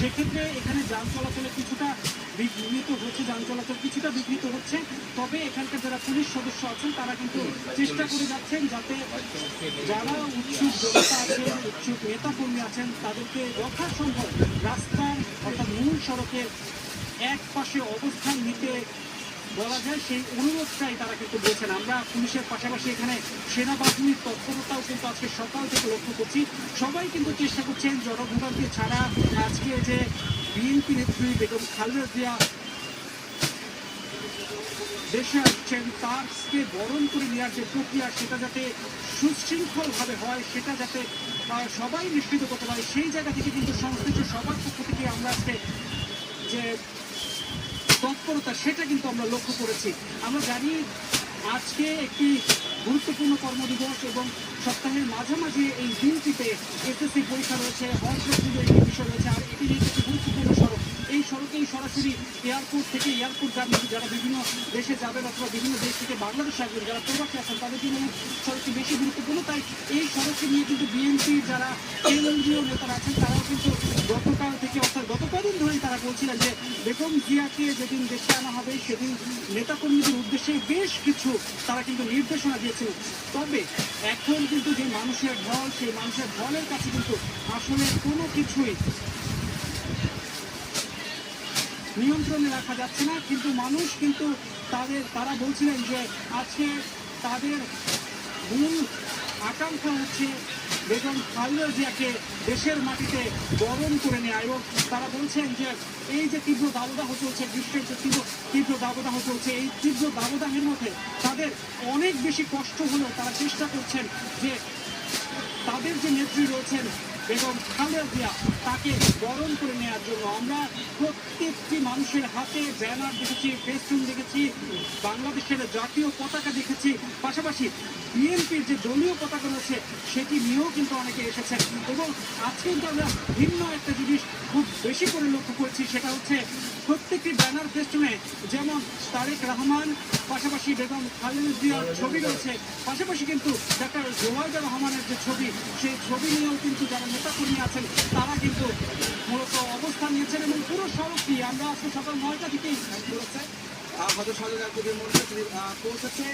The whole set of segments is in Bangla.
সেক্ষেত্রে এখানে যান চলাচলে কিছুটা বিঘ্নিত হচ্ছে, যান চলাচল কিছুটা বিঘ্নিত হচ্ছে। তবে এখানকার যারা পুলিশ সদস্য আছেন, তারা কিন্তু চেষ্টা করে যাচ্ছেন যাতে যারা উৎসুক জনতা আছেন, উৎসুক নেতা কর্মী আছেন, তাদেরকে যথাসম্ভব রাস্তার অর্থাৎ মূল সড়কের এক পাশে অবস্থান নিতে বলা যায় সেই অনুরোধটাই তারা কিন্তু বলছেন আমরা পুলিশের পাশাপাশি এখানে সেনাবাহিনীর তৎপরতাও কিন্তু আজকে সকাল থেকে লক্ষ্য করছি। সবাই কিন্তু চেষ্টা করছেন জনভোগান্তি ছাড়া আজকে যে বিএনপি নেত্রী বেগম খালেদা জিয়া দেশে আসছেন, তারকে বরণ করে নেওয়ার যে প্রক্রিয়া, সেটা যাতে সুশৃঙ্খলভাবে হয়, সেটা যাতে সবাই নিশ্চিত করতে পারে, সেই জায়গা থেকে কিন্তু সংশ্লিষ্ট সবার পক্ষ থেকে আমরা আজকে যে তৎপরতা সেটা কিন্তু আমরা লক্ষ্য করেছি। আমরা জানি আজকে একটি গুরুত্বপূর্ণ কর্মদিবস এবং সপ্তাহের মাঝামাঝি এই দিনটিতে এসএসসি পরীক্ষা রয়েছে হজ একটি বিষয় রয়েছে, আর এটি নিয়ে একটি গুরুত্বপূর্ণ সড়ক। এই সড়কেই সরাসরি এয়ারপোর্ট থেকে এয়ারপোর্ট গামী যারা বিভিন্ন দেশে যাবেন অথবা বিভিন্ন দেশ থেকে বাংলাদেশে আসবেন, যারা প্রবাসী আছেন, তাদের জন্য সড়কটি বেশি গুরুত্বপূর্ণ। তাই এই সড়ককে নিয়ে কিন্তু বিএনপি যারা কেন্দ্রীয় নেতারা আছেন, তারাও কিন্তু গতকাল থেকে, অর্থাৎ গত কদিন ধরেই তারা বলছিলেন যে বেগম জিয়াকে যেদিন দেশে আনা হবে, সেদিন নেতাকর্মীদের উদ্দেশ্যে বেশ কিছু তারা কিন্তু নির্দেশনা দিয়েছিল তবে এখন কিন্তু যে মানুষের ঢল, সেই মানুষের ঢলের কাছে কিন্তু আসলে কোনো কিছুই নিয়ন্ত্রণে রাখা যাচ্ছে না। কিন্তু মানুষ কিন্তু তাদের, তারা বলছিলেন যে আজকে তাদের মূল আকাঙ্ক্ষা হচ্ছে বেগম খালেদা জিয়াকে দেশের মাটিতে বরণ করে নেওয়া এবং তারা বলছেন যে এই যে তীব্র দাবদাহ চলছে গ্রীষ্মের যে তীব্র তীব্র দাবদাহ চলছে, এই তীব্র দাবদাহের মধ্যে তাদের অনেক বেশি কষ্ট হলেও তারা চেষ্টা করছেন যে তাদের যে নেত্রী রয়েছেন বেগম খালেদা জিয়া, তাকে বরণ করে নেওয়ার জন্য আমরা প্রত্যেকটি মানুষের হাতে ব্যানার দেখেছি ফেস্টুন দেখেছি, বাংলাদেশের জাতীয় পতাকা দেখেছি। পাশাপাশি বিএনপির যে দলীয় পতাকা রয়েছে, সেটি নিয়েও কিন্তু অনেকে এসেছেন। এবং আজকে কিন্তু আমরা ভিন্ন একটা খুব বেশি করে লক্ষ্য করছি সেটা হচ্ছে প্রত্যেকটি ব্যানার ফেস্টুনে যেমন তারেক রহমান পাশাপাশি বেগম খালেদা জিয়ার ছবি রয়েছে। পাশাপাশি কিন্তু ডাক্তার জোবাইদুর রহমানের যে ছবি সেই ছবি নিয়েও কিন্তু যারা নেতাকর্মী আছেন তারা কিন্তু মূলত অবস্থান নিয়েছেন এবং পুরো সড়কটি আমরা আজকে সকাল নয়টা থেকেই আহ, হয়তো সদর একদিনের মধ্যে পৌঁছেছে।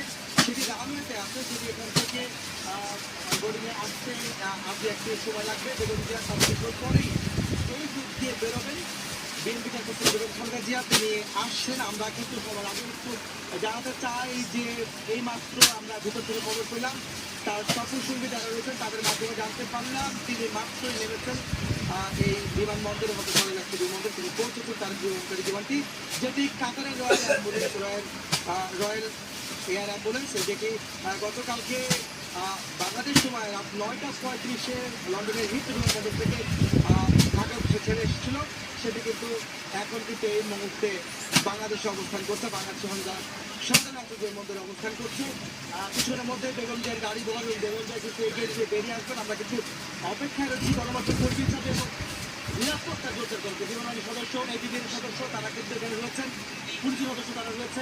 সেটি রানওয়েতে আছে যদি এখান থেকে গড়িয়ে আসতে আপনি একটু সময় লাগবে বেগম জিয়া সাবজেক্টের পরেই বেরোবেন বিএনপি করতে বেগম খালেদা জিয়া তিনি আসছেন আমরা কিন্তু সবার আগে একটু জানাতে চাই যে এই মাত্র আমরা ভিতর থেকে খবর পেলাম তার সকল যারা রয়েছেন তাদের মাধ্যমে জানতে পারলাম তিনি মাত্রই নেমেছেন এই বিমানবন্দরে হতে চলে যাচ্ছে বিমানবন্দর তিনি পৌঁছেছেন তার বিমানটি যেটি কাতারের royal ambulance royal royal air ambulance যেটি গতকালকে বাংলাদেশ সময় নয়টা পঁয়ত্রিশে লন্ডনের হিট বিমানবন্দর থেকে ঢাকা উদ্দেশ্যে ছেড়ে এসেছিল, সেটি কিন্তু এখন কিন্তু এই মুহূর্তে বাংলাদেশে অবস্থান করছে, বাংলাদেশ সন্ধ্যা সন্ধ্যা বন্দরে অবস্থান করছে। কিছুক্ষণের মধ্যে বেগম জিয়ার গাড়ি বহর এবং বেগম কিন্তু এগিয়ে দিয়ে বেরিয়ে আসবেন। আমরা কিছু অপেক্ষায় রয়েছি গণমাধ্যম কর্মীর সাথে এবং নিরাপত্তা জোরদার করছে বিমানবাহিনী সদস্য এবিবির সদস্য, তারা কিন্তু এখানে রয়েছেন। পুলিশের সদস্য তারা রয়েছেন।